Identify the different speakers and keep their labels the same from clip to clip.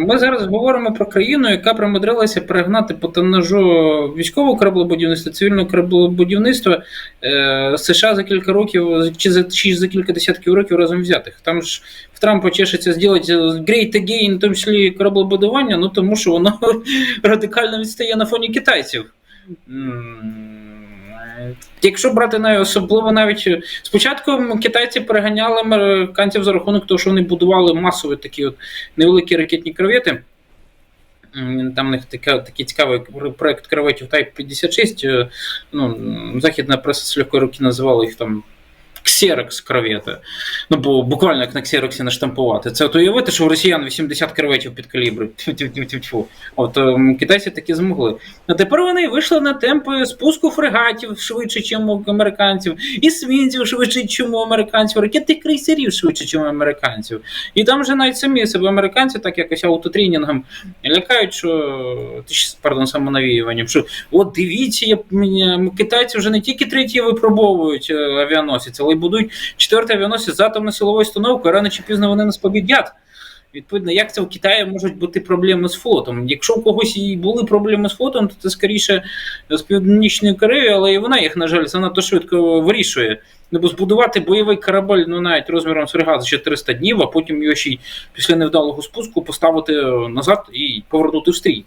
Speaker 1: Ми зараз говоримо про країну, яка примудрилася перегнати по тоннажу військового кораблебудівництва, цивільного кораблебудівництва е, США за кілька років чи за чи за кілька десятків років разом взятих. Там ж в Трампа чешеться зробити great again, в тому числі кораблебудування, ну тому що воно радикально відстає на фоні китайців. Якщо брати навіть особливо навіть е, спочатку китайці переганяли американців за рахунок того, що вони будували масові такі от невеликі ракетні корвети. Там у них така, такий цікавий проект кроветів Type 56. е, Ну, західна преса з легкої руки називала їх там Ксерокс корвети. Ну, бо буквально як на ксероксі наштампувати. Це от уявити, що у росіян 80 корветів під калібри. От ем, китайці таки змогли. А тепер вони вийшли на темпи спуску фрегатів швидше, ніж у американців, і свінців швидше, ніж у американців, ракетних крейсерів швидше, ніж у американців. І там вже навіть самі себе американці так якось аутотрінінгом лякають, що пардон, самонавіюванням, що от дивіться, я, китайці вже не тільки третій випробовують е, авіаносець, але й будують четвертий авіаносець з атомно-силовою установкою, рано чи пізно вони нас побідять. Відповідно, як це в Китаї можуть бути проблеми з флотом? Якщо у когось і були проблеми з флотом, то це скоріше з Північної Кореї, але і вона їх, на жаль, занадто швидко вирішує. Ну, бо збудувати бойовий корабель, ну навіть розміром з фрегат за 400 днів, а потім його ще й після невдалого спуску поставити назад і повернути в стрій.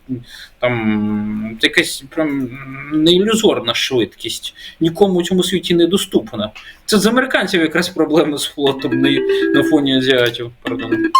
Speaker 1: Там якась прям не ілюзорна швидкість, нікому у цьому світі не доступна. Це з американців якраз проблеми з флотом на, фоні азіатів. Пардон.